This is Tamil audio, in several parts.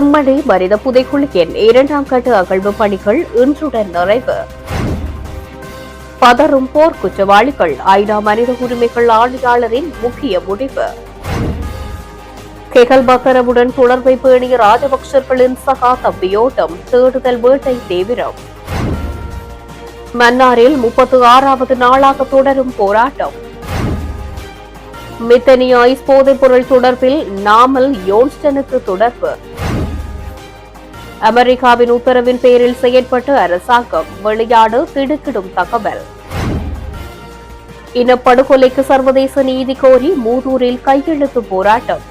செம்மணி மனித புதைக்குழியின் இரண்டாம் கட்ட அகழ்வு பணிகள் இன்றுடன் நிறைவு. பதறும் போர் குற்றவாளிகள் ஐநா மனித உரிமைகள் ஆணையாளரின் முக்கிய முடிவு. கெகல் பக்கரவுடன் தொடர்பை பேணிய ராஜபக்சர்களின் சகா தப்பியோட்டம் தேடுதல் வேட்டை தீவிரம். மன்னாரில் முப்பத்து ஆறாவது நாளாக தொடரும் போராட்டம். மித்தனி ஐஸ் போதைப் பொருள் தொடர்பில் நாமல் யோன்ஸ்டனுக்கு தொடர்பு. அமெரிக்காவின் உத்தரவின் பேரில் செயற்பட்ட அரசாங்கம் வெளியாடு திடுக்கிடும் தகவல். இனப்படுகொலைக்கு சர்வதேச நீதி கோரி மூதூரில் கையெழுத்து போராட்டம்.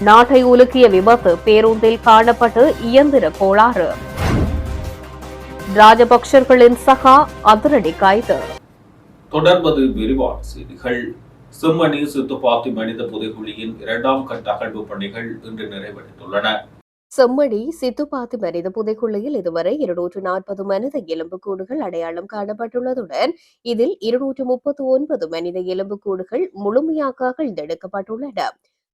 நாட்டை உலுக்கிய விபத்து பேருந்தில் காணப்பட்டு இயந்திர கோளாறு. ராஜபக்சர்களின் சகா அதிரடி கைது. தொடர்வது விரிவான செய்திகள். செம்மணி சித்துப்பாத்தி மனித புதைகுழியின் இரண்டாம் கட்ட அகழ்வு பணிகள் இன்று நிறைவடைந்துள்ளன. செம்மணி சித்துப்பாத்து மனித புதைக்குள்ளையில் இதுவரை இருநூற்று நாற்பது மனித எலும்புக்கூடுகள் அடையாளம் காணப்பட்டுள்ளதுடன் இதில் இருநூற்று முப்பத்தி ஒன்பது மனித எலும்புக்கூடுகள் முழுமையாக அகழ்ந்தெடுக்கப்பட்டுள்ளன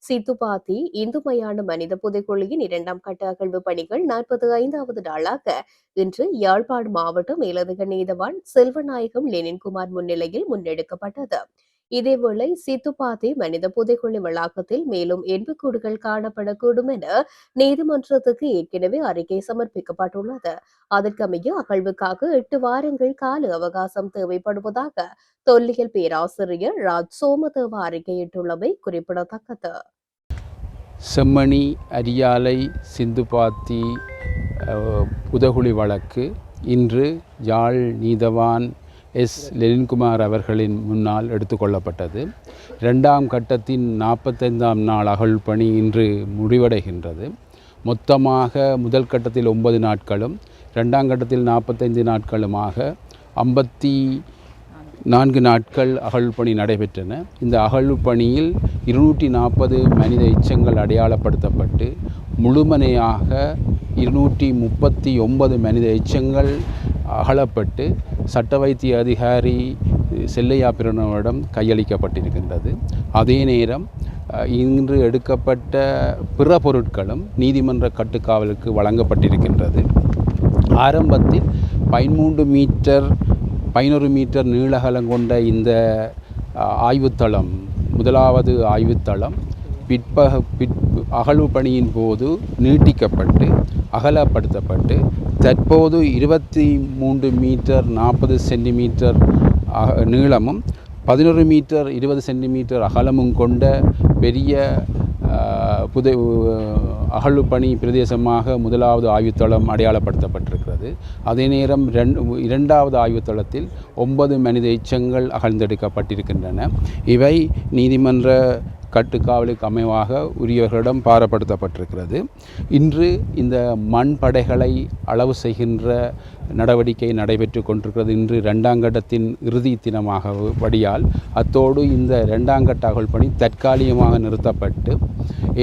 சித்துப்பாத்தி இந்து மயான மனித புதைக்குழியின் இரண்டாம் கட்ட அகழ்வு பணிகள் நாற்பத்தி ஐந்தாவது நாளாக இன்று யாழ்ப்பாணம் மாவட்டம் மேலதிக நீதவான் செல்வநாயகம் லெனின்குமார் முன்னிலையில் முன்னெடுக்கப்பட்டது. இதேவேளை சித்துப்பாத்தி மனித புதைக்குழி வளாகத்தில் மேலும் எண்புக்கூடுகள் காணப்படக்கூடும் என நீதிமன்றத்துக்கு ஏற்கனவே அறிக்கை சமர்ப்பிக்கப்பட்டுள்ளது. அதற்கமைய அகழ்வுக்காக எட்டு வாரங்கள் கால அவகாசம் தேவைப்படுவதாக தொல்லியல் பேராசிரியர் ராஜ் சோமதேவ அறிக்கையிட்டுள்ளவை குறிப்பிடத்தக்கது. செம்மணி அரியாலை சிந்துபாத்தி புதகுழி வழக்கு இன்று யாழ் நீதவான் எஸ். லெனின்குமார் அவர்களின் முன்னால் எடுத்துக்கொள்ளப்பட்டது. இரண்டாம் கட்டத்தின் நாற்பத்தைந்தாம் நாள் அகழ் பணி இன்று முடிவடைகின்றது. மொத்தமாக முதல் கட்டத்தில் ஒன்பது நாட்களும் இரண்டாம் கட்டத்தில் நாற்பத்தைந்து நாட்களுமாக ஐம்பத்தி நான்கு நாட்கள் அகழ் பணி நடைபெற்றன. இந்த அகழ் பணியில் இருநூற்றி நாற்பது மனித எச்சங்கள் அடையாளப்படுத்தப்பட்டு முழுமனையாக இருநூற்றி முப்பத்தி ஒன்பது மனித எச்சங்கள் அகலப்பட்டு சட்ட வைத்திய அதிகாரி செல்லையா பிரணவிடம் கையளிக்கப்பட்டிருக்கின்றது. அதே நேரம் இன்று எடுக்கப்பட்ட பிற பொருட்களும் நீதிமன்ற கட்டுக்காவலுக்கு வழங்கப்பட்டிருக்கின்றது. ஆரம்பத்தில் பதிமூன்று மீட்டர் பதினொரு மீட்டர் நீளகலம் கொண்ட இந்த ஆய்வுத்தளம் முதலாவது ஆய்வுத்தளம் பிற்பக பிற் அகழ்வு பணியின் போது நீட்டிக்கப்பட்டு அகலப்படுத்தப்பட்டு தற்போது இருபத்தி மூன்று மீட்டர் நாற்பது சென்டிமீட்டர் அக- நீளமும் பதினொரு மீட்டர் இருபது சென்டிமீட்டர் அகலமும் கொண்ட பெரிய புதை அகழ்வு பணி பிரதேசமாக முதலாவது ஆய்வுத்தளம் அடையாளப்படுத்தப்பட்டிருக்கிறது. அதே நேரம் ரெண்டு இரண்டாவது ஆய்வுத்தளத்தில் ஒன்பது மனித எச்சங்கள் அகழ்ந்தெடுக்கப்பட்டிருக்கின்றன. இவை நீதிமன்ற கட்டுக்காவலுக்கு அமைவாக உரியவர்களிடம் பாரப்படுத்தப்பட்டிருக்கிறது. இன்று இந்த மண் படைகளை அளவு செய்கின்ற நடவடிக்கை நடைபெற்று கொண்டிருக்கிறது. இன்று இரண்டாம் கட்டத்தின் இறுதி தினமாக வடியால் அத்தோடு இந்த இரண்டாம் கட்ட அகழ் பணி தற்காலிகமாக நிறுத்தப்பட்டு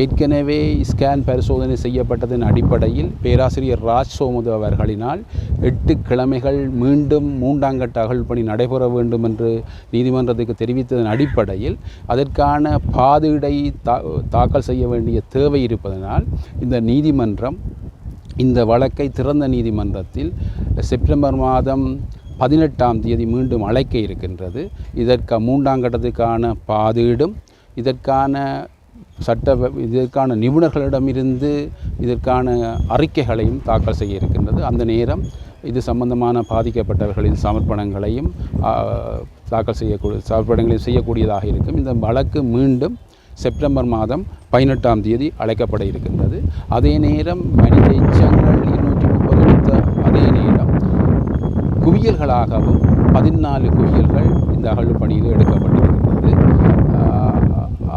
ஏற்கனவே ஸ்கேன் பரிசோதனை செய்யப்பட்டதன் அடிப்படையில் பேராசிரியர் ராஜ் சோமுது அவர்களினால் எட்டு கிழமைகள் மீண்டும் மூன்றாம் கட்ட அகழ் பணி நடைபெற வேண்டும் என்று நீதிமன்றத்துக்கு தெரிவித்ததன் அடிப்படையில் அதற்கான பாதீடை தா தாக்கல் செய்ய வேண்டிய தேவை இருப்பதனால் இந்த நீதிமன்றம் இந்த வழக்கை திறந்த நீதிமன்றத்தில் செப்டம்பர் மாதம் பதினெட்டாம் தேதி மீண்டும் அழைக்க இருக்கின்றது. இதற்கு மூன்றாம் கட்டத்துக்கான பாதீடும் இதற்கான சட்ட இதற்கான நிபுணர்களிடமிருந்து இதற்கான அறிக்கைகளையும் தாக்கல் செய்ய இருக்கின்றது. அந்த நேரம் இது சம்பந்தமான பாதிக்கப்பட்டவர்களின் சமர்ப்பணங்களையும் தாக்கல் செய்யக்கூடிய சமர்ப்பணங்களையும் செய்யக்கூடியதாக இருக்கும். இந்த வழக்கு மீண்டும் செப்டம்பர் மாதம் பதினெட்டாம் தேதி அழைக்கப்பட இருக்கின்றது. அதே நேரம் மனித எச்சங்கள் இருநூற்றி முப்பது எடுத்த அதே நேரம் குவியல்களாகவும் பதினாலு குவியல்கள் இந்த அகழ்வு பணியில்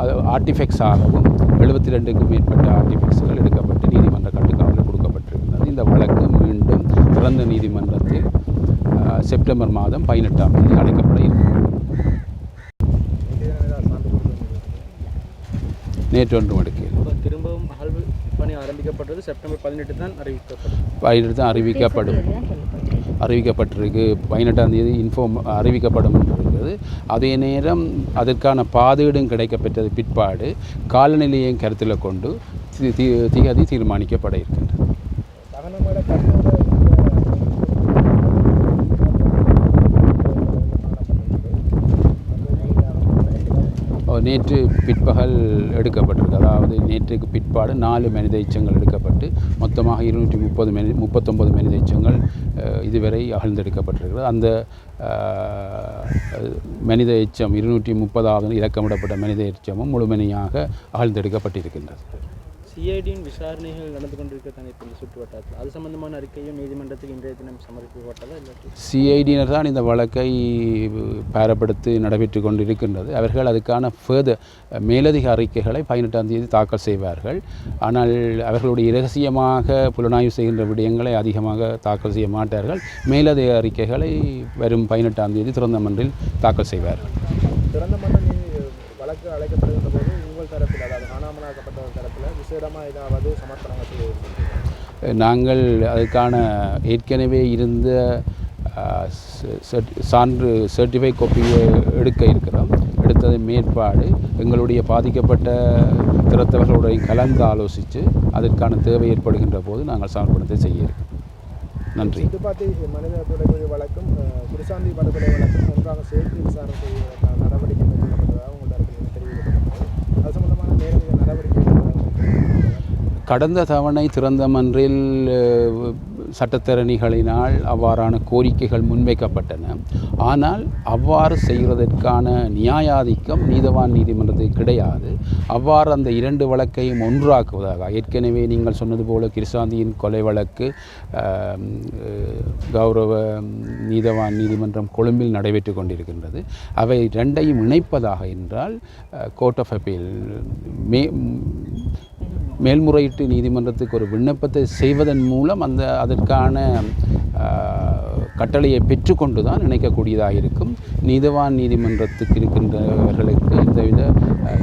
எடுக்கப்பட்டிருக்கின்றது ஆர்டிஃபெக்ட்ஸாகவும் எழுபத்தி ரெண்டுக்கும் மேற்பட்ட ஆர்டிஃபெக்ட்ஸ்கள் எடுக்கப்பட்டு நீதிமன்ற கட்டுக்காவலில் கொடுக்கப்பட்டிருக்கின்றது இந்த வழக்கு மீண்டும் திறந்த நீதிமன்றத்தில் செப்டம்பர் மாதம் பதினெட்டாம் தேதி அழைக்கப்பட இருக்கிறது. நேற்று ஒன்றும் எடுக்கையில் இப்போ திரும்பவும் பணி ஆரம்பிக்கப்பட்டது செப்டம்பர் பதினெட்டு தான் அறிவிக்கப்பட்டது பதினெட்டு தான் அறிவிக்கப்படும். அறிவிக்கப்பட்டிருக்கு பதினெட்டாம் தேதி இன்ஃபார்ம் அறிவிக்கப்படும் என்று இருக்கிறது அதே நேரம் அதற்கான பாதீடும் கிடைக்கப்பெற்றது பிற்பாடு காலநிலையை கருத்தில் கொண்டு தி- தி- திகதி தீர்மானிக்கப்பட இருக்கின்றது. நேற்று பிற்பகல் எடுக்கப்பட்டிருக்கு. அதாவது நேற்றுக்கு பிற்பாடு நாலு மனித எச்சங்கள் எடுக்கப்பட்டு மொத்தமாக இருநூற்றி முப்பது மனி முப்பத்தொம்பது மனித எச்சங்கள் இதுவரை அகழ்ந்தெடுக்கப்பட்டிருக்கிறது. அந்த மனித எச்சம் இருநூற்றி முப்பதாவது இலக்கமிடப்பட்ட மனித எச்சமும் முழுமையாக அகழ்ந்தெடுக்கப்பட்டிருக்கின்றது. சிஐடியின் விசாரணைகள் நடந்து கொண்டிருக்கிறதானே இப்போ இந்த சுற்று வட்டாரத்தில்? அது சம்பந்தமான அறிக்கையும் நீதிமன்றத்துக்கு இன்றைய தினம் சமர்ப்பிக்கப்பட்டதா இல்லாட்டி? சிஐடியினர் தான் இந்த வழக்கை பாரப்படுத்தி நடைபெற்று கொண்டிருக்கின்றது. அவர்கள் அதுக்கான ஃபர்தர் மேலதிக அறிக்கைகளை பதினெட்டாம் தேதி தாக்கல் செய்வார்கள். ஆனால் அவர்களுடைய இரகசியமாக புலனாய்வு செய்கின்ற விடயங்களை அதிகமாக தாக்கல் செய்ய மாட்டார்கள். மேலதிக அறிக்கைகளை வரும் பதினெட்டாம் தேதி திறந்த மன்றில் தாக்கல் செய்வார்கள். திறந்த வழக்கு அழைக்கப்படுகின்ற போது உங்கள் தரப்பில் அதாவது காணாமலாக்கப்பட்டவர் தரப்பில் விசேடமாக ஏதாவது சமர்ப்பணங்கள் செய்ய நாங்கள் அதுக்கான ஏற்கனவே இருந்த சான்று சர்டிஃபை காப்பியை எடுக்க இருக்கிறோம். எடுத்ததன் மேற்பாடு. எங்களுடைய பாதிக்கப்பட்ட திறத்தவர்களுடைய கலந்து ஆலோசித்து அதற்கான தேவை ஏற்படுகின்ற போது நாங்கள் சமர்ப்பணத்தை செய்ய நன்றி. சித்துப்பாத்தி மனித தொடர்பு வழக்கும் குருசாந்தி படுகொலை வழக்கும் ஒன்றாக சேர்த்து விசாரணை செய்வதற்கான நடவடிக்கை மேற்கொள்ளப்பட்டதாக உங்கள் தரப்பில் தெரிவிக்கப்பட்டது அது சம்பந்தமான நேரடி நடவடிக்கைகள் கடந்த தவணை திறந்தமன்றில் சட்டத்தரணிகளினால் அவ்வாறான கோரிக்கைகள் முன்வைக்கப்பட்டன. ஆனால் அவ்வாறு செய்வதற்கான நியாயாதிக்கம் நீதவான் நீதிமன்றத்தில் கிடையாது. அவ்வாறு அந்த இரண்டு வழக்கையும் ஒன்றாக்குவதாக ஏற்கனவே நீங்கள் சொன்னது போல கிருசாந்தியின் கொலை வழக்கு கௌரவ நீதவான் நீதிமன்றம் கொழும்பில் நடைபெற்று கொண்டிருக்கின்றது. அவை ரெண்டையும் இணைப்பதாக என்றால் கோர்ட் ஆஃப் அப்பீல் மே மேல்முறையீட்டு நீதிமன்றத்துக்கு ஒரு விண்ணப்பத்தை செய்வதன் மூலம் அந்த அதற்கான கட்டளையை பெற்றுக்கொண்டு தான் நினைக்கக்கூடியதாக இருக்கும். நீதவான் நீதிமன்றத்துக்கு இருக்கின்றவர்களுக்கு எந்தவித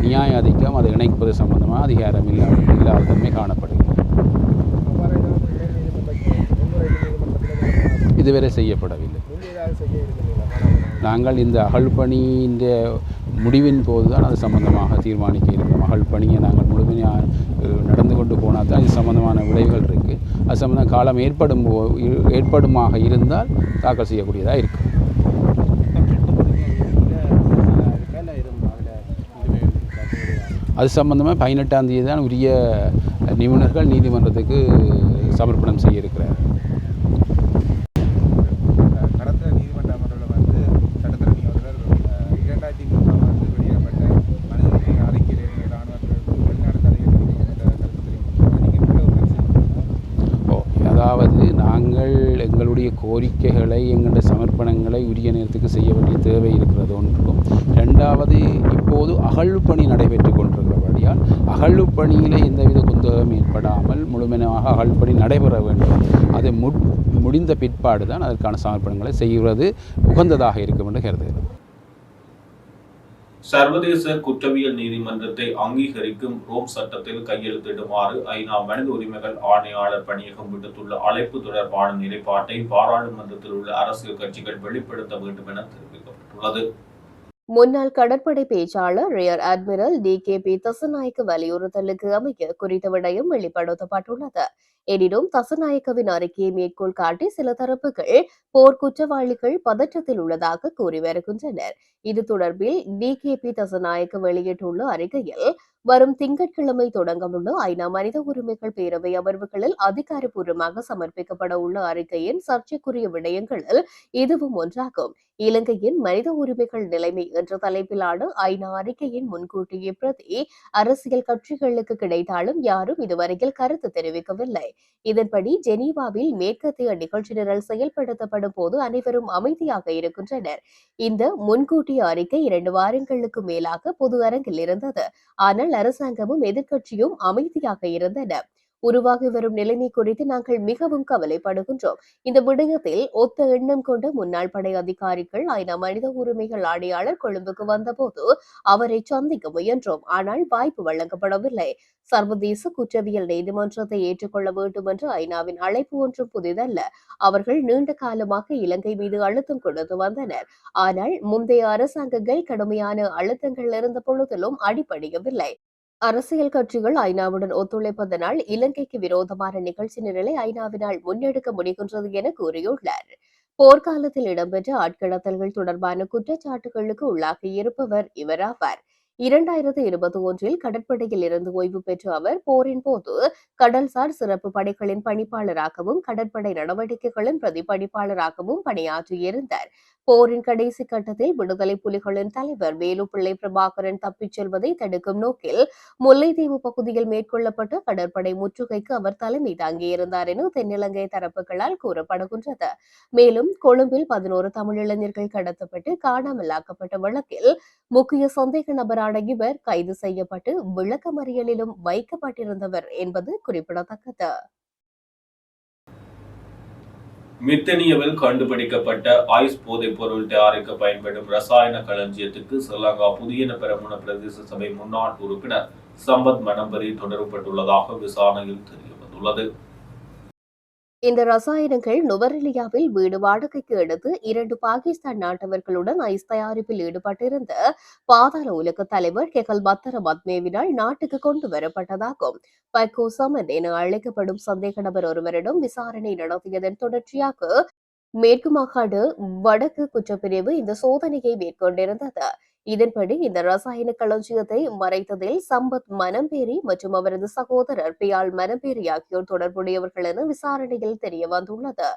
நியாய அதிகம் அதை இணைப்பது சம்பந்தமாக அதிகாரம் இல்லாத இல்லாத காணப்படுகிறது. இதுவரை செய்யப்படவில்லை. நாங்கள் இந்த அகழ்பணியின் முடிவின் போது தான் அது சம்பந்தமாக தீர்மானிக்க இருக்கோம். அகழ்பணியை நாங்கள் முழுமையாக நடந்து கொண்டு போனால் தான் இது சம்மந்தமான விளைவுகள் இருக்குது அது சம்மந்தம் காலம் ஏற்படும் ஏற்படுமாக இருந்தால் தாக்கல் செய்யக்கூடியதாக இருக்குது அது சம்பந்தமாக பதினெட்டாம் தேதி தான் உரிய நிபுணர்கள் நீதிமன்றத்துக்கு சமர்ப்பணம் செய்ய இருக்கிறார் கடந்த நீதிமன்ற அமர்வில் வந்து சட்டத்தரணி அவர்கள் அஹ், இரண்டாயிரத்தி மூன்றாம் ஆண்டு வெளியிடப்பட்ட மனித உரிமை அறிக்கையில் இருந்து இராணுவத்திற்கு வெளிநாடு தலையிட்டு என்ற கருத்து தெரிவித்தார் நீங்கள் கூட ஒரு கருத்து ஓ அதாவது நாங்கள் எங்களுடைய கோரிக்கைகளை எங்களுடைய சமர்ப்பணங்களை உரிய நேரத்துக்கு செய்ய வேண்டிய தேவை இருக்கிறது ஒன்றுக்கும். ரெண்டாவது இப்போது அகழ்வுப்பணி நடைபெற்று கொண்டிருக்கிறபடியால் அகழ்வுப்பணியில் எந்தவித குந்தகம் ஏற்படாமல் முழுமையாக அகழ்வுப்பணி நடைபெற வேண்டும். அது முடிந்த பிற்பாடு தான் அதற்கான சமர்ப்பணங்களை செய்வது உகந்ததாக இருக்கும் என்று கருதுகிறோம். சர்வதேச குற்றவியல் நீதிமன்றத்தை அங்கீகரிக்கும் ரோம் சட்டத்தில் கையெழுத்திடுமாறு ஐநா மனித உரிமைகள் ஆணையாளர் பணியகம் விடுத்துள்ள அழைப்பு தொடர்பான நிலைப்பாட்டை பாராளுமன்றத்தில் உள்ள அரசியல் கட்சிகள் வெளிப்படுத்த வேண்டும் என தெரிவிக்கப்பட்டுள்ளது. முன்னாள் கடற்படை பேச்சாளர் rear admiral D K P Dassanayake வலியுறுத்தலுக்கு அமைய குறித்த விடயம் வெளிப்படுத்தப்பட்டுள்ளது. எனினும் தசநாயக்கவின் அறிக்கையை மேற்கோள் காட்டி சில தரப்புகள் போர் குற்றவாளிகள் பதற்றத்தில் உள்ளதாக கூறி வருகின்றனர். இது தொடர்பில் டி கே பி தசநாயக்க வெளியிட்டுள்ள அறிக்கையில் வரும் திங்கட்கிழமை தொடங்கவுள்ள ஐநா மனித உரிமைகள் பேரவை அமர்வுகளில் அதிகாரப்பூர்வமாக சமர்ப்பிக்கப்பட உள்ள அறிக்கையின் சர்ச்சைக்குரிய விடயங்களில் இதுவும் ஒன்றாகும். இலங்கையின் மனித உரிமைகள் நிலைமை என்ற தலைப்பிலான ஐநா அறிக்கையின் முன்கூட்டிய பிரதி அரசியல் கட்சிகளுக்கு கிடைத்தாலும் யாரும் இதுவரையில் கருத்து தெரிவிக்கவில்லை. இதன்படி ஜெனீவாவில் மேற்கத்திய நிகழ்ச்சி நிரல் செயல்படுத்தப்படும் போது அனைவரும் அமைதியாக இருக்கின்றனர். இந்த முன்கூட்டிய அறிக்கை இரண்டு வாரங்களுக்கு மேலாக பொது அரங்கில் இருந்தது. ஆனால் அரசாங்கமும் எதிர்க்கட்சியும் அமைதியாக இருந்தன. உருவாகி வரும் நிலைமை குறித்து நாங்கள் மிகவும் கவலைப்படுகின்றோம். இந்த விடயத்தில் ஒத்த எண்ணம் கொண்ட முன்னாள் படை அதிகாரிகள் ஐநா மனித உரிமைகள் ஆணையாளர் கொழும்புக்கு வந்தபோது அவரை சந்திக்க முயன்றோம். ஆனால் வாய்ப்பு வழங்கப்படவில்லை. சர்வதேச குற்றவியல் நீதிமன்றத்தை ஏற்றுக்கொள்ள வேண்டும் என்று ஐநாவின் அழைப்பு ஒன்றும் புதிதல்ல. அவர்கள் நீண்ட காலமாக இலங்கை மீது அழுத்தம் கொடுத்து வந்தனர். ஆனால் முந்தைய அரசாங்கங்கள் கடுமையான அழுத்தங்கள் இருந்த பொழுதிலும் அடிபடியவில்லை அரசியல் கட்சிகள் ஐநாவுடன் ஒத்துழைப்பதனால் இலங்கைக்கு விரோதமான நிகழ்ச்சி நிரலை ஐநாவினால் முன்னெடுக்க முடிகின்றது என கூறியுள்ளார். போர்க்காலத்தில் இடம்பெற்ற ஆட்கடத்தல்கள் தொடர்பான குற்றச்சாட்டுகளுக்கு உள்ளாகியிருப்பவர் இவராவார். இரண்டாயிரத்து இருபத்தி ஒன்றில் கடற்படையில் இருந்து ஓய்வு பெற்ற அவர் போரின் போது கடல்சார் சிறப்பு படைகளின் பணிப்பாளராகவும் கடற்படை நடவடிக்கைகளின் பிரதிபலிப்பாளராகவும் பணியாற்றியிருந்தார். போரின் கடைசி கட்டத்தில் விடுதலை புலிகளின் தலைவர் வேலுப்பிள்ளை பிரபாகரன் தப்பிச் செல்வதை தடுக்கும் நோக்கில் முல்லைத்தீவு பகுதியில் மேற்கொள்ளப்பட்ட கடற்படை முற்றுகைக்கு அவர் தலைமை தாங்கியிருந்தார் என தென்னிலங்கை தரப்புகளால் கூறப்படுகின்றது. மேலும் கொழும்பில் பதினோரு தமிழிளைஞர்கள் கடத்தப்பட்டு காணாமலாக்கப்பட்ட வழக்கில் முக்கிய சந்தேக நபரான இவர் கைது செய்யப்பட்டு விளக்கமறியலிலும் வைக்கப்பட்டிருந்தவர் என்பது குறிப்பிடத்தக்கது. மித்தனியவில் கண்டுபிடிக்கப்பட்ட ஐஸ் போதைப் பொருள் தயாரிக்க பயன்படும் ரசாயன களஞ்சியத்துக்கு ஸ்ரீலங்கா புதியன பெரமுன பிரதேச சபை முன்னாள் உறுப்பினர் சம்பத் மனம்பரி தொடரப்பட்டுள்ளதாக விசாரணையில் தெரியவந்துள்ளது. இந்த ரசாயனங்கள் நுவரெலியாவில் வீடு வாடகைக்கு எடுத்து இரண்டு பாகிஸ்தான் நாட்டவர்களுடன் ஐஸ் தயாரிப்பில் ஈடுபட்டிருந்த பாதாள உலக தலைவர் கெகல் பத்தர பத்மேவினால் நாட்டுக்கு கொண்டு வரப்பட்டதாகும். பைகோ சமன் என அழைக்கப்படும் சந்தேக நபர் ஒருவரிடம் விசாரணை நடத்தியதன் தொடர்ச்சியாக மேற்கு மாகாடு வடக்கு குற்றப்பிரிவு இந்த சோதனையை மேற்கொண்டிருந்தது. இதன்படி இந்த ரசாயன களஞ்சியத்தை மறைத்ததில் சம்பத் மனம்பேரி மற்றும் அவரது சகோதரர் பியால் மனம்பேரி ஆகியோர் தொடர்புடையவர்கள் என விசாரணையில் தெரிய வந்துள்ளது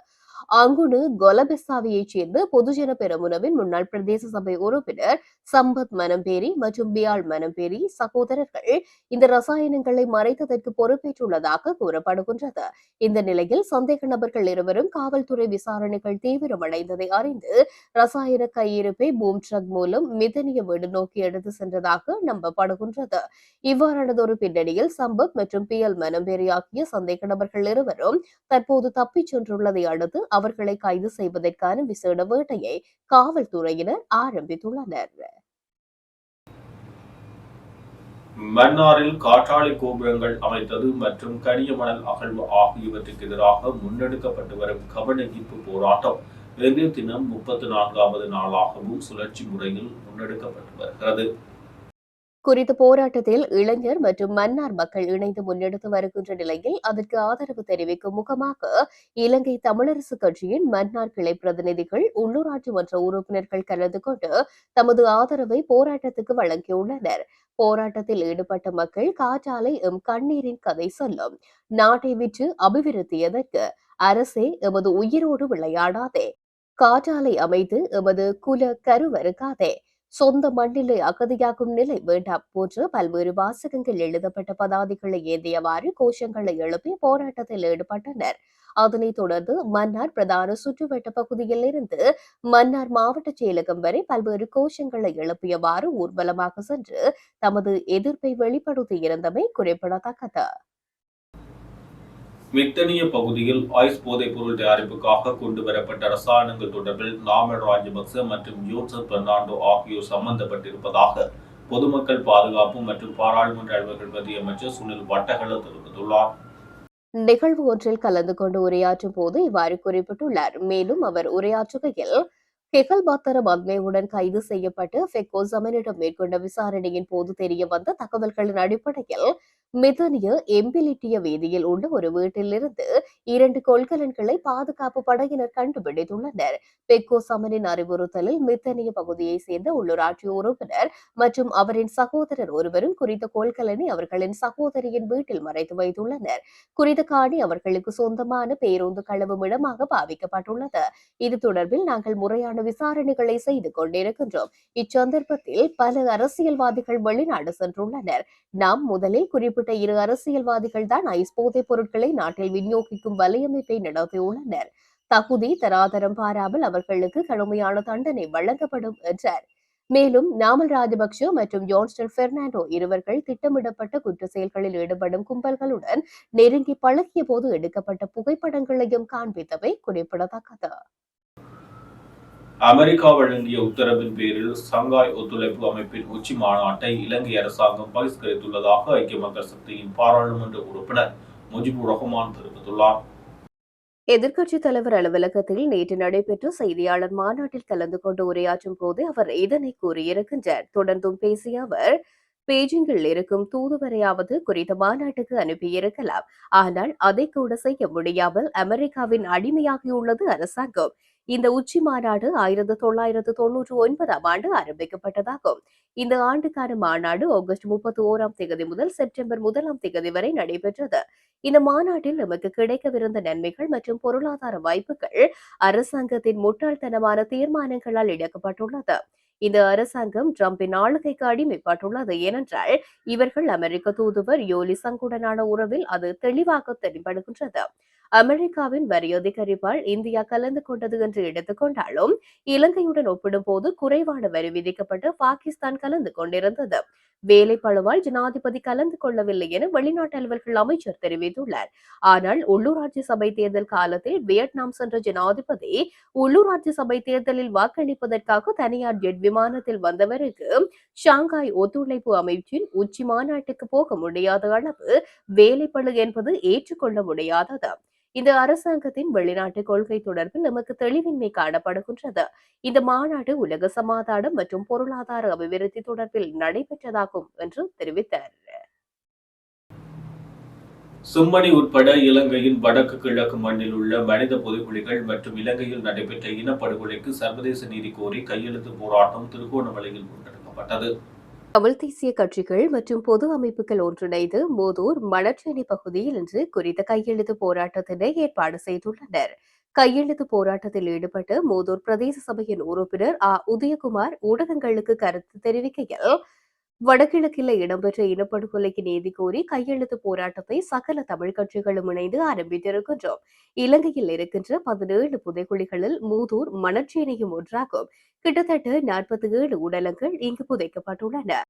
அங்குடு கொலபெசாவியைச் சேர்ந்த பொதுஜன பெரமுனவின் முன்னாள் பிரதேச சபை உறுப்பினர் சம்பத் மனம்பேரி மற்றும் பியால் மனம்பேரி சகோதரர்கள் இந்த ரசாயனங்களை மறைத்ததற்கு பொறுப்பேற்றுள்ளதாக கூறப்படுகின்றது. இந்த நிலையில் சந்தேக நபர்கள் இருவரும் காவல்துறை விசாரணைகள் தீவிரமடைந்ததை அறிந்து ரசாயன கையிருப்பை பூம் ட்ரக் மூலம் மிதனிய வீடு நோக்கி எடுத்து சென்றதாக நம்பப்படுகின்றது. இவ்வாறானதொரு பின்னணியில் சம்பத் மற்றும் பி எல் மனம்பேரி ஆகிய சந்தேக நபர்கள் இருவரும் தற்போது தப்பிச் சென்றுள்ளதை அடுத்து அவர்களை கைது செய்வதற்கான விசேட வேட்டையை காவல்துறையினர் ஆரம்பித்துள்ளனர். மன்னாரில் காற்றாலை கோபுரங்கள் அமைத்தது மற்றும் கனிய மணல் அகழ்வு ஆகியவற்றுக்கு எதிராக முன்னெடுக்கப்பட்டு வரும் கவனஈர்ப்பு போராட்டம் இன்றைய தினம் முப்பத்தி நான்காவது நாளாகவும் சுழற்சி முறையில் முன்னெடுக்கப்பட்டு வருகிறது. குறித்த போராட்டத்தில் இளைஞர் மற்றும் மன்னார் மக்கள் இணைந்து முன்னெடுத்து வருகின்ற நிலையில் அதற்கு ஆதரவு தெரிவிக்கும் முகமாக இலங்கை தமிழரசு கட்சியின் மன்னார் கிளை பிரதிநிதிகள் உள்ளூராட்சி மன்ற உறுப்பினர்கள் கலந்து கொண்டு தமது ஆதரவை போராட்டத்துக்கு வழங்கியுள்ளனர். போராட்டத்தில் ஈடுபட்ட மக்கள் காற்றாலை எம் கண்ணீரின் கதை சொல்லும். நாட்டை விற்று அபிவிருத்தியதற்கு அரசே எமது உயிரோடு விளையாடாதே. காற்றாலை அமைத்து எமது குல கருவறுக்காதே. சொந்த மண்ணிலே அகதியாகும் நிலை வேண்டாம் போன்று பல்வேறு வாசகங்கள் எழுதப்பட்ட பதாதிகளை ஏந்தியவாறு கோஷங்களை எழுப்பி போராட்டத்தில் ஈடுபட்டனர். அதனைத் தொடர்ந்து மன்னார் பிரதான சுற்றுவட்ட பகுதியில் இருந்து மன்னார் மாவட்ட செயலகம் வரை பல்வேறு கோஷங்களை எழுப்பியவாறு ஊர்வலமாக சென்று தமது எதிர்ப்பை வெளிப்படுத்தியிருந்தமை குறிப்பிடத்தக்கது. விக்டனிய பகுதியில் ஐஸ் போதைப் பொருள் தயாரிப்புக்காக கொண்டு வரப்பட்ட ரசாயனங்கள் தொடர்பில் நாமல் ராஜபக்ச மற்றும் ஜோன்சன் பெர்னாண்டோ ஆகியோர் சம்பந்தப்பட்டிருப்பதாக பொதுமக்கள் பாதுகாப்பு மற்றும் பாராளுமன்ற அலுவல்கள் மத்திய அமைச்சர் சுனில் வட்டகல தெரிவித்துள்ளார். நிகழ்வு ஒன்றில் கலந்து கொண்டு உரையாற்றும் போது இவ்வாறு குறிப்பிட்டுள்ளார். மேலும் அவர் உரையாற்றுகையில் ஹெகல் பாத்தர பத்மேவுடன் கைது செய்யப்பட்டு ஃபெக்கோ ஜமனிடம் மேற்கொண்ட விசாரணையின் போது தெரிய வந்த தகவல்களின் அடிப்படையில் மிதனிய எம்பிலிட்டிய வீதியில் உள்ள ஒரு வீட்டிலிருந்து இரண்டு கொள்கலன்களை பாதுகாப்பு படையினர் கண்டுபிடித்துள்ளனர் பெக்கோ சமனின் அறிவுறுத்தலில் மித்தனிய பகுதியைச் சேர்ந்த உள்ளூராட்சி உறுப்பினர் மற்றும் அவரின் சகோதரர் ஒருவரும் குறித்த கொள்கலனை அவர்களின் சகோதரியின் வீட்டில் மறைத்து வைத்துள்ளனர். குறித்த காணி அவர்களுக்கு சொந்தமான பேருந்து களவும் இடமாக பாவிக்கப்பட்டுள்ளது. இது தொடர்பில் நாங்கள் முறையான விசாரணைகளை செய்து கொண்டிருக்கின்றோம். இச்சந்தர்ப்பத்தில் பல அரசியல்வாதிகள் வெளிநாடு சென்றுள்ளனர். நாம் முதலில் குறிப்பிட்ட இரு அரசியல்வாதிகள் தான் ஐஸ் போதைப் பொருட்களை நாட்டில் விநியோகிக்கும் வலையமைப்பை நடத்தியுள்ளனர் தகுதி தராதரம் பாராமல் அவர்களுக்கு கடுமையான தண்டனை வழங்கப்படும் என்றார். மேலும் நாமல் ராஜபக்ஷ மற்றும் ஜான்ஸ்டன் பெர்னாண்டோ இருவர்கள் திட்டமிடப்பட்ட குற்ற செயல்களில் ஈடுபடும் கும்பல்களுடன் நெருங்கி பழகிய போது எடுக்கப்பட்ட புகைப்படங்களையும் காண்பித்தவை குறிப்பிடத்தக்கது. அமெரிக்கா வழங்கிய உத்தரவின் பேரில் சங்காய் ஒத்துழைப்பு அமைப்பின் உச்சி மாநாட்டை இலங்கை அரசாங்கம் பகிஷ்கரித்துள்ளதாக ஐக்கிய மக்கள் சக்தியின் பாராளுமன்ற உறுப்பினர் முஜிபுர் ரஹ்மான் தெரிவித்துள்ளார். எதிர்க்கட்சித் தலைவர் அலுவலகத்தில் நேற்று நடைபெற்ற செய்தியாளர் மாநாட்டில் கலந்து கொண்டு உரையாற்றும் போது அவர் இதனை கூறியிருக்கின்றார். தொடர்ந்தும் பேசிய அவர் பெய்ஜிங்கில் இருக்கும் தூதுவரையாவது குறித்த மாநாட்டுக்கு அனுப்பியிருக்கலாம். ஆனால் அதை கூட செய்ய முடியாமல் அமெரிக்காவின் அடிமையாகியுள்ளது அரசாங்கம். இந்த உச்சி மாநாடு ஆயிரத்து தொள்ளாயிரத்து தொன்னூற்று ஒன்பதாம் ஆண்டு ஆரம்பிக்கப்பட்டதாகும். இந்த ஆண்டுக்கான மாநாடு ஆகஸ்ட் முப்பத்தி ஓராம் தேதி முதல் செப்டம்பர் முதலாம் தேதி வரை நடைபெற்றது. இந்த மாநாட்டில் நமக்கு கிடைக்கவிருந்த நன்மைகள் மற்றும் பொருளாதார வாய்ப்புகள் அரசாங்கத்தின் முட்டாள்தனமான தீர்மானங்களால் இழக்கப்பட்டுள்ளது. இந்த அரசாங்கம் ட்ரம்பின் ஆளுகைக்கு அடிமைப்பட்டுள்ளது ஏனென்றால் இவர்கள் அமெரிக்க தூதுவர் யோலி சங்குடனான உறவில் அது தெளிவாக தென்படுகின்றது. அமெரிக்காவின் வரி அதிகரிப்பால் இந்தியா கலந்து கொண்டது என்று எடுத்துக்கொண்டாலும் இலங்கையுடன் ஒப்பிடும்போது குறைவான வரி விதிக்கப்பட்டு பாகிஸ்தான் கலந்து கொண்டிருந்தது. வேலைப்பழுவால் ஜனாதிபதி கலந்து கொள்ளவில்லை என வெளிநாட்டு அலுவல்கள் அமைச்சர் தெரிவித்துள்ளார். ஆனால் உள்ளூராட்சி சபை தேர்தல் காலத்தில் வியட்நாம் சென்ற ஜனாதிபதி உள்ளூராட்சி சபை தேர்தலில் வாக்களிப்பதற்காக தனியார் ஜெட் விமானத்தில் வந்தவருக்கு ஷாங்காய் ஒத்துழைப்பு அமைச்சின் உச்சி மாநாட்டுக்கு போக முடியாத அளவு வேலைப்பளு என்பது ஏற்றுக்கொள்ள முடியாதது. இந்த அரசாங்கத்தின் வெளிநாட்டு கொள்கை தொடர்பில் நமக்கு தெளிவின்மை காணப்படுகின்றது. இந்த மாநாடு உலக சமாதானம் மற்றும் பொருளாதார அபிவிருத்தி தொடர்பில் நடைபெற்றதாகும் என்று தெரிவித்தார். சும்மணி உட்பட இலங்கையின் வடக்கு கிழக்கு மண்ணில் உள்ள மனித புதைகுழிகள் மற்றும் இலங்கையில் நடைபெற்ற இனப்படுகொலைக்கு சர்வதேச நீதி கோரி கையெழுத்து போராட்டம் திருகோணமலையில் முன்னெடுக்கப்பட்டது. தமிழ் தேசிய கட்சிகள் மற்றும் பொது அமைப்புகள் ஒன்றிணைந்து மோதூர் மணச்சேரி பகுதியில் இன்று குறித்த கையெழுத்து போராட்டத்தினை ஏற்பாடு செய்துள்ளனர். கையெழுத்து போராட்டத்தில் ஈடுபட்டு மோதூர் பிரதேச சபையின் உறுப்பினர் ஆ. உதயகுமார் ஊடகங்களுக்கு கருத்து தெரிவிக்கையில் வடகிழக்கில் இடம்பெற்ற இனப்படுகொலைக்கு நீதி கோரி கையெழுத்து போராட்டத்தை சகல தமிழ் கட்சிகளும் இணைந்து ஆரம்பித்திருக்கின்றோம். இலங்கையில் இருக்கின்ற பதினேழு புதைக்குழிகளில் மூதூர் மணச்சேனையும் ஒன்றாகும். கிட்டத்தட்ட நாற்பத்தி ஏழு உடலங்கள் இங்கு புதைக்கப்பட்டுள்ளன.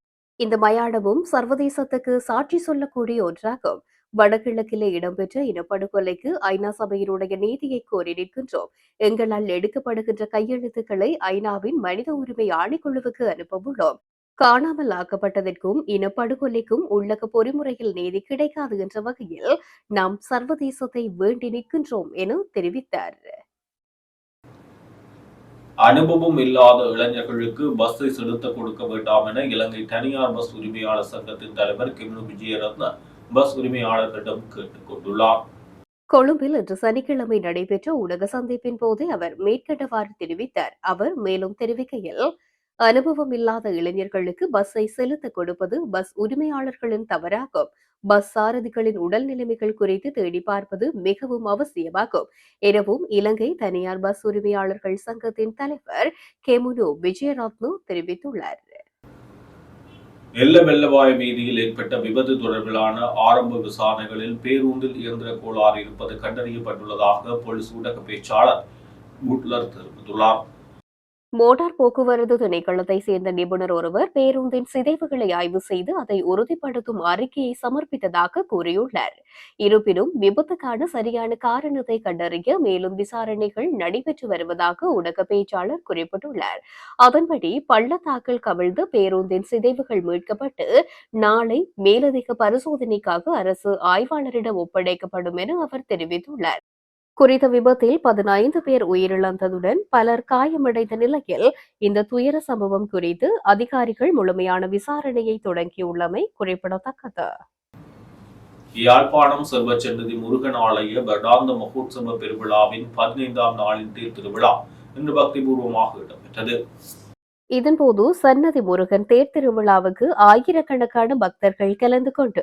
இந்த மயானமும் சர்வதேசத்துக்கு சாட்சி சொல்லக்கூடிய ஒன்றாகும். வடகிழக்கிலே இடம்பெற்ற இனப்படுகொலைக்கு ஐநா சபையினுடைய நீதியை கோரி நிற்கின்றோம். எங்களால் எடுக்கப்படுகின்ற கையெழுத்துக்களை ஐநாவின் மனித உரிமை ஆணைக்குழுவுக்கு அனுப்பவுள்ளோம் காணாமல் ஆக்கப்பட்டதற்கும் இனப்படுகொலைக்கும் உள்ளக பொறிமுறையில் நீதி கிடைக்காது என்ற வகையில் நாம் சர்வதேசத்தை வேண்டி நிற்கின்றோம் என தெரிவித்தார். அனுபவம் இல்லாத இளைஞர்களுக்கு பஸ்ஸை செலுத்த கொடுக்க வேண்டாம் என இலங்கை தனியார் பஸ் உரிமையாளர் சங்கத்தின் தலைவர் கிம்னு விஜயரத்ன பஸ் உரிமையாளர்களிடம் கேட்டுக் கொண்டுள்ளார். கொழும்பில் இன்று சனிக்கிழமை நடைபெற்ற ஊடக சந்திப்பின் போது அவர் மேற்கண்டவாறு தெரிவித்தார். அவர் மேலும் தெரிவிக்கையில் அனுபவம் இல்லாத இளைஞர்களுக்கு பஸ்ஸை செலுத்த கொடுப்பது பஸ் உரிமையாளர்களின் தவறாகும். பஸ் சாரதிகளின் உடல் நிலைமைகள் குறித்து தேடி பார்ப்பது மிகவும் அவசியமாகும். எனவும் இலங்கை தனியார் பஸ் உரிமையாளர்கள் சங்கத்தின் தலைவர் கெமுனு விஜயரத்னு தெரிவித்துள்ளார். நெல்ல வெள்ளவாய் வீதியில் ஏற்பட்ட விபத்து தொடர்பிலான ஆரம்ப விசாரணைகளில் பேருந்தில் இயந்திர கோளாறு இருப்பது கண்டறியப்பட்டுள்ளதாக போலீஸ் ஊடக பேச்சாளர் புட்லர் தெரிவித்துள்ளார். மோட்டார் போக்குவரத்து திணைக்களத்தை சேர்ந்த நிபுணர் ஒருவர் பேருந்தின் சிதைவுகளை ஆய்வு செய்து அதை உறுதிப்படுத்தும் அறிக்கையை சமர்ப்பித்ததாக கூறியுள்ளார். இருப்பினும் விபத்துக்கான சரியான காரணத்தை கண்டறிய மேலும் விசாரணைகள் நடைபெற்று வருவதாக ஊடக பேச்சாளர் குறிப்பிட்டுள்ளார். அதன்படி பள்ளத்தாக்கில் கவிழ்ந்து பேருந்தின் சிதைவுகள் மீட்கப்பட்டு நாளை மேலதிக பரிசோதனைக்காக அரசு ஆய்வாளரிடம் ஒப்படைக்கப்படும் என அவர் தெரிவித்துள்ளார். குறித்த விபத்தில் பதினைந்து பேர் உயிரிழந்ததுடன் பலர் காயமடைந்த நிலையில் இந்த துயர சம்பவம் குறித்து அதிகாரிகள் முழுமையான விசாரணையை தொடங்கியுள்ளமை குறிப்பிடத்தக்கது. யாழ்ப்பாணம் செல்வச்சென்னதி முருகன் ஆலய வருடாந்த மகோத்சவ பெருவிழாவின் பதினைந்தாம் நாளின் தேர் திருவிழா இன்று பக்திபூர்வமாக இடம்பெற்றது. இதன்போது சன்னதி முருகன் தேர் திருவிழாவுக்கு ஆயிரக்கணக்கான பக்தர்கள் கலந்து கொண்டு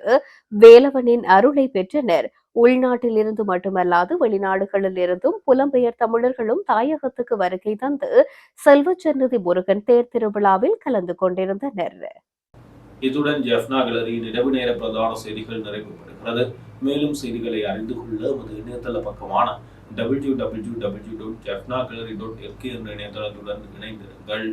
வேலவனின் அருளை பெற்றனர். உள்நாட்டில் இருந்து மட்டுமல்லாது வெளிநாடுகளில் இருந்தும் புலம்பெயர் தமிழர்களும் தாயகத்துக்கு வருகை தந்து செல்வ சன்னதி முருகன் தேர் திருவிழாவில் கலந்து கொண்டிருந்தனர். இத்துடன் ஜெஃப்னா கேலரியின் இரவு நேர பிரதான செய்திகள் நிறைவு பெறுகிறது மேலும் செய்திகளை அறிந்து கொள்ள நமது இணையதள பக்கமான W W W dot Jaffna gallery dot LK என்ற இணையதளத்துடன் இணைந்திருங்கள்.